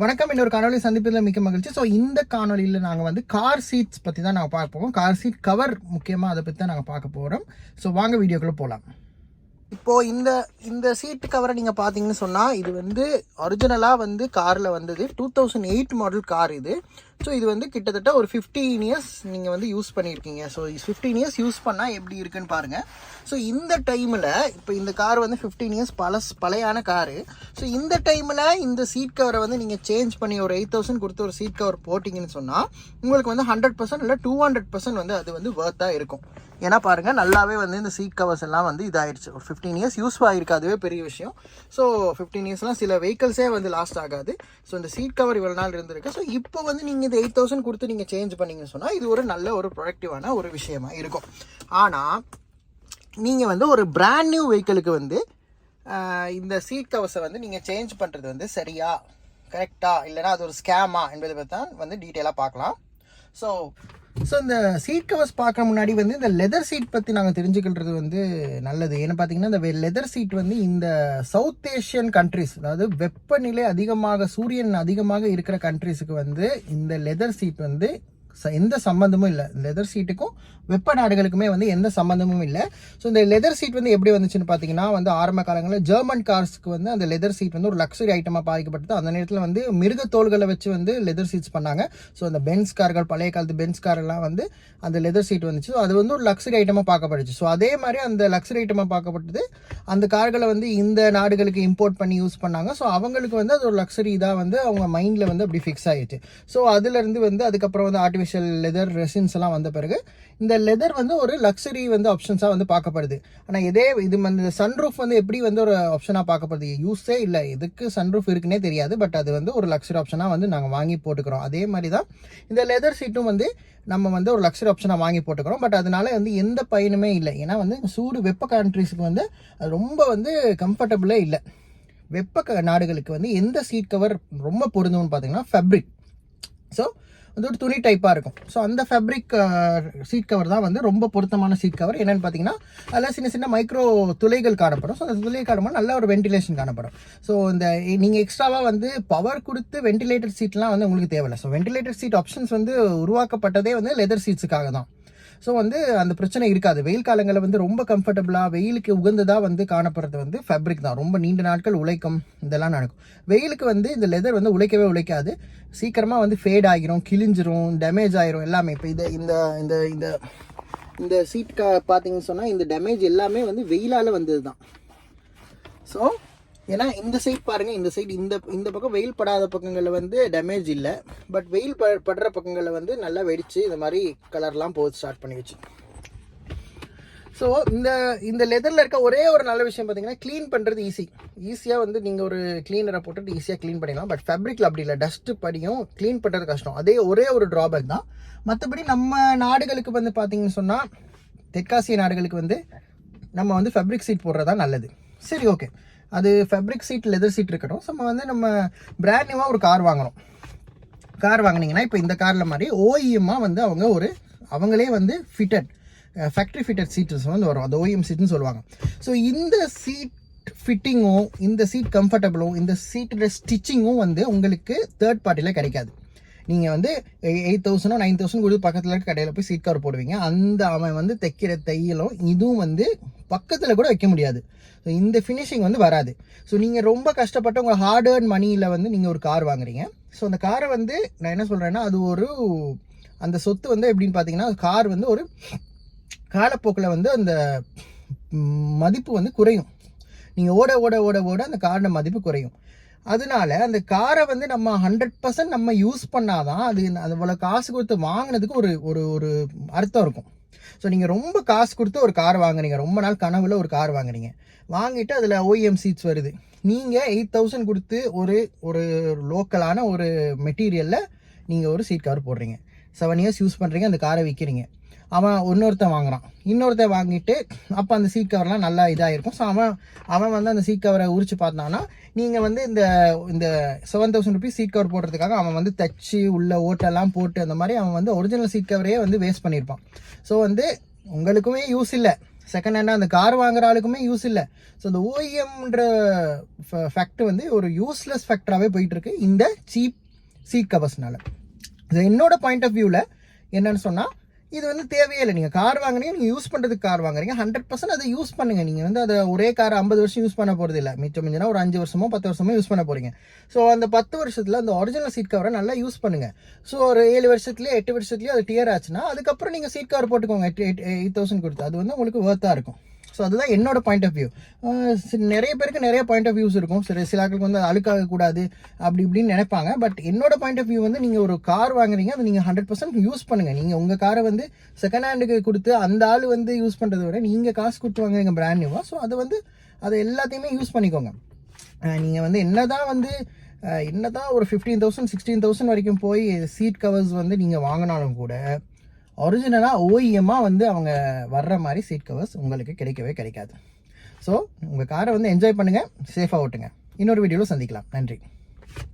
வணக்கம். இன்னொரு காணொலி சந்திப்பதில் மிக்க மகிழ்ச்சி. ஸோ இந்த காணொலியில் நாங்கள் வந்து கார் சீட்ஸ் பற்றி தான் நாங்கள் பார்க்க போகிறோம் கார் சீட் கவர் முக்கியமாக அதை பற்றி தான் நாங்கள் பார்க்க போகிறோம் ஸோ வாங்க வீடியோக்குள்ளே போகலாம் இப்போது இந்த இந்த சீட்டு கவரை நீங்கள் பார்த்தீங்கன்னு சொன்னால் இது வந்து ஒரிஜினலாக வந்து காரில் வந்தது. Two thousand eight model car இது. ஸோ இது வந்து கிட்டத்தட்ட ஒரு ஃபிஃப்டீன் இயர்ஸ் நீங்கள் வந்து யூஸ் பண்ணியிருக்கீங்க. ஸோ ஃபிஃப்டீன் இயர்ஸ் யூஸ் பண்ணால் எப்படி இருக்குன்னு பாருங்கள் ஸோ இந்த டைமில் இப்போ இந்த கார் வந்து ஃபிஃப்டீன் இயர்ஸ் பழஸ் பழையான காரு ஸோ இந்த டைமில் இந்த சீட் கவரை வந்து நீங்கள் சேஞ்ச் பண்ணி ஒரு எயிட் தௌசண்ட் கொடுத்து ஒரு சீட் கவர் போட்டிங்கன்னு சொன்னால் உங்களுக்கு வந்து ஹண்ட்ரட் பர்சன்ட் இல்லை டூ ஹண்ட்ரட் பர்சன்ட் வந்து அது வந்து ஒர்த்தாக இருக்கும். ஏன்னா பாருங்கள் நல்லாவே வந்து இந்த சீட் கவர்ஸ் எல்லாம் வந்து இதாகிடுச்சு ஒரு ஃபிஃப்டீன் இயர்ஸ் யூஸ் ஆகிருக்கு அதுவே பெரிய விஷயம். ஸோ ஃபிஃப்டீன் இயர்ஸ்லாம் சில வெஹிக்கல்ஸே வந்து லாஸ்ட் ஆகாது. ஸோ இந்த சீட் கவர் இவ்வளோ நாள் இருந்திருக்கு. ஸோ இப்போ வந்து நீங்கள் இந்த எயிட் தௌசண்ட் கொடுத்து நீங்கள் சேஞ்ச் பண்ணீங்கன்னு சொன்னால் இது ஒரு நல்ல ஒரு ப்ரொடக்டிவான ஒரு விஷயமா இருக்கும். ஆனால் நீங்கள் வந்து ஒரு பிராண்ட் நியூ வெஹிக்கிளுக்கு வந்து இந்த சீட் கவர்ஸை வந்து நீங்கள் சேஞ்ச் பண்ணுறது வந்து சரியா கரெக்டாக இல்லைனா அது ஒரு ஸ்கேமா என்பதை பற்றி தான் வந்து டீட்டெயிலாக பார்க்கலாம். ஸோ ஸோ இந்த சீட் கவர்ஸ் பார்க்க முன்னாடி வந்து இந்த லெதர் சீட் பற்றி நாங்கள் தெரிஞ்சுக்கிறது வந்து நல்லது. ஏன்னு பார்த்தீங்கன்னா இந்த லெதர் சீட் வந்து இந்த சவுத் ஏஷியன் கண்ட்ரிஸ் அதாவது வெப்பநிலை அதிகமாக சூரியன் அதிகமாக இருக்கிற கண்ட்ரிஸுக்கு வந்து இந்த லெதர் சீட் வந்து எந்த சம்மந்தமும் இல்லை. லெதர் சீட்டுக்கும் வெப்ப நாடுகளுக்குமே வந்து எந்த சம்மந்தமும் இல்லை. ஸோ இந்த லெதர் சீட் வந்து எப்படி வந்துச்சுன்னு பார்த்தீங்கன்னா வந்து ஆரம்ப காலங்களில் ஜெர்மன் கார்ஸ்க்கு வந்து அந்த லெதர் சீட் வந்து ஒரு லக்ஸரி ஐட்டமாக பாதிக்கப்பட்டது. அந்த நேரத்தில் வந்து மிருக தோள்களை வச்சு வந்து லெதர் சீட்ஸ் பண்ணாங்க. ஸோ அந்த பென்ஸ் கார்கள் பழைய காலத்து பென்ஸ் காரெல்லாம் வந்து அந்த லெதர் சீட் வந்துச்சு. ஸோ அது வந்து ஒரு லக்ஸரி ஐட்டமாக பார்க்கப்பட்டுச்சு ஸோ அதே மாதிரி அந்த லக்ஸரி ஐட்டமாக பார்க்கப்பட்டது. அந்த கார்களை வந்து இந்த நாடுகளுக்கு இம்போர்ட் பண்ணி யூஸ் பண்ணாங்க. ஸோ அவங்களுக்கு வந்து அது ஒரு லக்ஸரி இதாக வந்து அவங்க மைண்டில் வந்து அப்படி ஃபிக்ஸ் ஆகிடுச்சு ஸோ அதுலேருந்து வந்து அதுக்கப்புறம் வந்து ஆர்டிஃபிஷியல் லெதர் ரெசின்ஸ் எல்லாம் வந்த பிறகு இந்த லெதர் வந்து ஒரு லக்ஸரி வந்து ஆப்ஷன்ஸாக வந்து பார்க்கப்படுது. ஆனால் இதே இது வந்து சன்ரூஃப் வந்து எப்படி வந்து ஒரு ஆப்ஷனாக பார்க்கப்படுது? யூஸே இல்லை. எதுக்கு சன்ரூஃப் இருக்குன்னே தெரியாது. பட் அது வந்து ஒரு லக்ஸரி ஆப்ஷனாக வந்து நாங்கள் வாங்கி போட்டுக்கிறோம். அதே மாதிரி தான் இந்த லெதர் சீட்டும் வந்து நம்ம வந்து ஒரு லக்ஸரி ஆப்ஷனாக வாங்கி போட்டுக்கிறோம். பட் அதனால வந்து எந்த பயனுமே இல்லை. ஏன்னா வந்து சூடு வெப்ப கண்ட்ரிஸுக்கு வந்து அது ரொம்ப வந்து கம்ஃபர்டபுளே இல்லை. வெப்ப க- நாடுகளுக்கு வந்து எந்த சீட் கவர் ரொம்ப பொருந்தும்னு பார்த்தீங்கன்னா ஃபேப்ரிக் ஸோ அது ஒரு துணி டைப்பாக இருக்கும். ஸோ அந்த ஃபேப்ரிக் சீட் கவர் தான் வந்து ரொம்ப பொருத்தமான சீட் கவர் என்னென்னு பார்த்தீங்கன்னா அதில் சின்ன சின்ன மைக்ரோ துளைகள் காணப்படும். ஸோ அந்த துளை காணும்போது நல்ல ஒரு வென்டிலேஷன் காணப்படும். ஸோ இந்த நீங்கள் எக்ஸ்ட்ராவாக வந்து பவர் கொடுத்து வென்டிலேட்டர் சீட்லாம் வந்து உங்களுக்கு தேவையில்லை. ஸோ வென்டிலேட்டர் சீட் ஆப்ஷன்ஸ் வந்து உருவாக்கப்பட்டதே வந்து லெதர் சீட்ஸுக்காக தான். ஸோ வந்து அந்த பிரச்சனை இருக்காது. வெயில் காலங்களில் வந்து ரொம்ப கம்ஃபர்டபுளாக வெயிலுக்கு உகந்ததாக வந்து காணப்படுறது வந்து ஃபேப்ரிக் தான். ரொம்ப நீண்ட நாட்கள் உழைக்கும். இதெல்லாம் நடக்கும். வெயிலுக்கு வந்து இந்த லெதர் வந்து உழைக்கவே உழைக்காது. சீக்கிரமாக வந்து ஃபேட் ஆகிரும் கிழிஞ்சிரும் டேமேஜ் ஆகிரும் எல்லாமே. இப்போ இது இந்த இந்த இந்த இந்த சீட் கா பார்த்தீங்கன்னு சொன்னால் இந்த டேமேஜ் எல்லாமே வந்து வெயிலால் வந்தது தான் ஸோ ஏன்னா இந்த சைட் பாருங்க இந்த சைடு இந்த இந்த பக்கம் வெயில் படாத பக்கங்களில் வந்து டேமேஜ் இல்லை. பட் வெயில் ப படுற பக்கங்களில் வந்து நல்லா வெடிச்சு இந்த மாதிரி கலர்லாம் போக ஸ்டார்ட் பண்ணி வச்சு. ஸோ இந்த இந்த லெதரில் இருக்க ஒரே ஒரு நல்ல விஷயம் பார்த்தீங்கன்னா க்ளீன் பண்ணுறது ஈஸி ஈஸியாக வந்து நீங்கள் ஒரு க்ளீனரை போட்டுட்டு ஈஸியாக க்ளீன் பண்ணிடலாம். பட் ஃபேப்ரிக்கில் அப்படி இல்லை. டஸ்ட்டு படியும் க்ளீன் பண்ணுறது கஷ்டம். அதே ஒரே ஒரு ட்ராபேக் தான். மற்றபடி நம்ம நாடுகளுக்கு வந்து பார்த்தீங்கன்னு சொன்னால் தெற்காசிய நாடுகளுக்கு வந்து நம்ம வந்து ஃபேப்ரிக் சீட் போடுறது தான் நல்லது. சரி ஓகே அது ஃபேப்ரிக் சீட் லெதர் சீட் இருக்கட்டும். ஸோ நம்ம வந்து நம்ம பிராண்ட் நியூவாக ஒரு கார் வாங்கணும். கார் வாங்குனீங்கன்னா இப்போ இந்த காரில் மாதிரி ஓஇஎம்மாக வந்து அவங்க ஒரு அவங்களே வந்து ஃபிட்டட் ஃபேக்ட்ரி ஃபிட்டட் சீட்ஸ் வந்து வரும். அது ஓஇஎம் சீட்னு சொல்லுவாங்க. ஸோ இந்த சீட் ஃபிட்டிங்கும் இந்த சீட் கம்ஃபர்டபுளும் இந்த சீட்டில் ஸ்டிச்சிங்கும் வந்து உங்களுக்கு தேர்ட் பார்ட்டியில் கிடைக்காது. நீங்கள் வந்து எயிட் தௌசண்டோ நைன் தௌசண்ட் கொடுத்து பக்கத்தில் இருக்க கடையில் போய் சீட் கவர் போடுவீங்க. அந்த அவன் வந்து தைக்கிற தையலும் இதுவும் வந்து பக்கத்தில் கூட வைக்க முடியாது. ஸோ இந்த ஃபினிஷிங் வந்து வராது. ஸோ நீங்கள் ரொம்ப கஷ்டப்பட்டு உங்கள் ஹார்ட் ஏர்ன் மணியில் வந்து நீங்கள் ஒரு கார் வாங்குறீங்க. ஸோ அந்த காரை வந்து நான் என்ன சொல்கிறேன்னா அது ஒரு அந்த சொத்து வந்து எப்படின்னு பார்த்தீங்கன்னா கார் வந்து ஒரு காலப்போக்கில் வந்து அந்த மதிப்பு வந்து குறையும். நீங்கள் ஓட ஓட ஓட ஓட அந்த காரோட மதிப்பு குறையும். அதனால அந்த காரை வந்து நம்ம ஹண்ட்ரட் பர்சன்ட் நம்ம யூஸ் பண்ணாதான் அது அவ்வளோ காசு கொடுத்து வாங்கினதுக்கு ஒரு ஒரு ஒரு அர்த்தம் இருக்கும். ஸோ நீங்கள் ரொம்ப காசு கொடுத்து ஒரு கார் வாங்குறீங்க ரொம்ப நாள் கனவுல ஒரு கார் வாங்குறீங்க வாங்கிட்டு அதில் ஓஎம் சீட்ஸ் வருது. நீங்கள் எயிட் தௌசண்ட் கொடுத்து ஒரு ஒரு லோக்கலான ஒரு மெட்டீரியலில் நீங்கள் ஒரு சீட் கவர் போடுறீங்க. செவன் இயர்ஸ் யூஸ் பண்ணுறீங்க அந்த காரை விற்கிறீங்க அவன் இன்னொருத்தன் வாங்குறான். இன்னொருத்தன் வாங்கிட்டு அப்போ அந்த சீட் கவர்லாம் நல்லா இதாக இருக்கும் ஸோ அவன் அவன் வந்து அந்த சீட் கவரை உரிச்சு பார்த்தான்னா நீங்கள் வந்து இந்த இந்த seven thousand rupees seat cover போடுறதுக்காக அவன் வந்து தச்சு உள்ள ஓட்டெல்லாம் போட்டு அந்த மாதிரி அவன் வந்து ஒரிஜினல் சீட் கவரையே வந்து வேஸ்ட் பண்ணியிருப்பான். ஸோ வந்து உங்களுக்குமே யூஸ் இல்லை. செகண்ட் ஹேண்டாக அந்த கார் வாங்குற ஆளுக்குமே யூஸ் இல்லை. ஸோ அந்த ஓஎம்ன்ற ஃபேக்ட் வந்து ஒரு யூஸ்லெஸ் ஃபேக்டராகவே போயிட்டுருக்கு இந்த சீப் சீட் கவர்ஸ்னால இது என்னோட பாயிண்ட் ஆஃப் வியூவில் என்னன்னு சொன்னால் இது வந்து தேவையே இல்லை நீங்கள் கார் வாங்குறீங்க நீங்கள் யூஸ் பண்ணுறதுக்கு கார் வாங்குறீங்க. ஹண்ட்ரட் பர்சன்ட் அதை யூஸ் பண்ணுங்கள் நீங்கள் வந்து அதை ஒரே கார் ஐம்பது வருஷம் யூஸ் பண்ண போகிறது இல்லை. மிச்சம் மிஞ்சினா ஒரு அஞ்சு வருஷமோ பத்து வருஷமோ யூஸ் பண்ண போகிறீங்க ஸோ அந்த பத்து வருஷத்தில் அந்த ஒரிஜினல் சீட் கவரை நல்லா யூஸ் பண்ணுங்கள் ஸோ ஒரு ஏழு வருஷத்துலேயே எட்டு வருஷத்துலேயே அது டியர் ஆச்சுன்னா அதுக்கப்புறம் நீங்கள் சீட் கவர் போட்டுக்கோங்க. எயிட் எயிட் எயிட் தௌசண்ட் கொடுத்து. அது வந்து உங்களுக்கு ஒர்த்தாக இருக்கும். ஸோ அதுதான் என்னோட பாயிண்ட் ஆஃப் வியூ நிறைய பேருக்கு நிறைய பாயிண்ட் ஆஃப் வியூஸ் இருக்கும். சில சில ஆட்களுக்கு வந்து அழுக்காக கூடாது அப்படி இப்படின்னு நினைப்பாங்க. பட் என்னோட பாயிண்ட் ஆஃப் வியூ வந்து நீங்கள் ஒரு கார் வாங்குறீங்க அதை நீங்கள் ஹண்ட்ரட் பர்சன்ட் யூஸ் பண்ணுங்கள் நீங்கள் உங்கள் காரை வந்து செகண்ட் ஹேண்டுக்கு கொடுத்து அந்த ஆள் வந்து யூஸ் பண்ணுறத விட நீங்கள் காசு கொடுத்து வாங்குறீங்க பிராண்ட் நியூவாக ஸோ அதை வந்து அதை எல்லாத்தையுமே யூஸ் பண்ணிக்கோங்க. நீங்கள் வந்து என்ன தான் வந்து என்ன தான் ஒரு ஃபிஃப்டீன் தௌசண்ட் சிக்ஸ்டீன் தௌசண்ட் வரைக்கும் போய் சீட் கவர்ஸ் வந்து நீங்கள் வாங்கினாலும் கூட ஒரிஜினலாக ஓஇஎம்மாக வந்து அவங்க வர்ற மாதிரி சீட் கவர்ஸ் உங்களுக்கு கிடைக்கவே கிடைக்காது. ஸோ உங்கள் காரை வந்து என்ஜாய் பண்ணுங்கள் சேஃபாக ஓட்டுங்க. இன்னொரு வீடியோவில் சந்திக்கலாம். நன்றி.